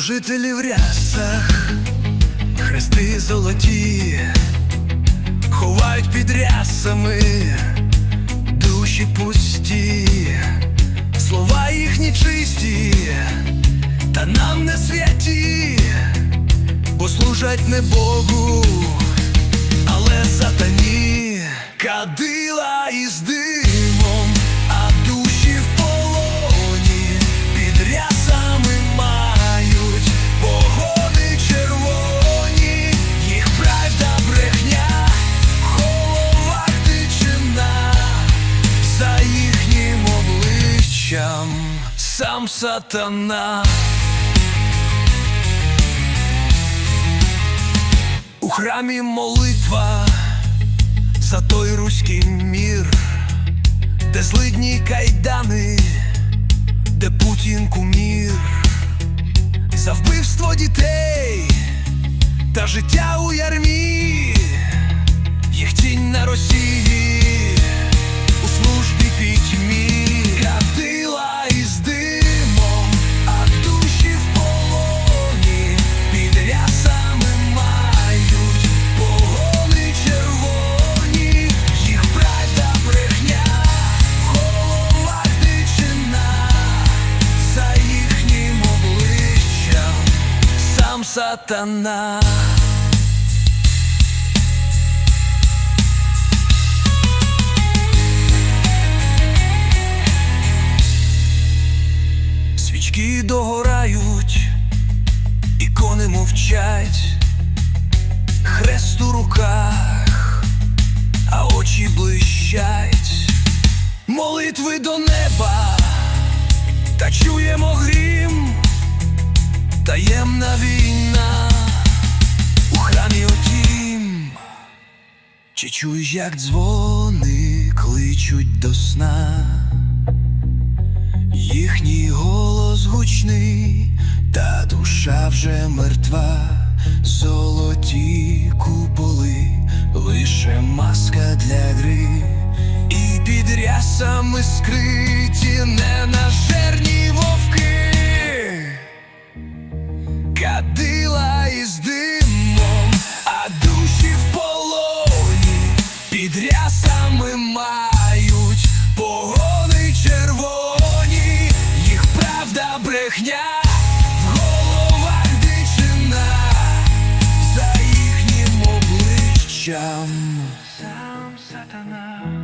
Служителі в рясах, хрести золоті, ховають під рясами душі пусті, слова їхні чисті, та нам не святі, бо служать не Богу, сам сатана. У храмі молитва за той руський мір, де злидні кайдани, де Путін кумір, за вбивство дітей та життя у ярмі, їх тінь на Росії сатана. Свічки догорають, ікони мовчать, хрест у руках, а очі блищать, молитви до неба, та чуємо грім, таємна війна Чуєш, як дзвони кличуть до сна? Їхній голос гучний, та душа вже мертва, золоті куполи, лише маска для гри, і під рясами скриті ненажерні Sham. Sam Satana.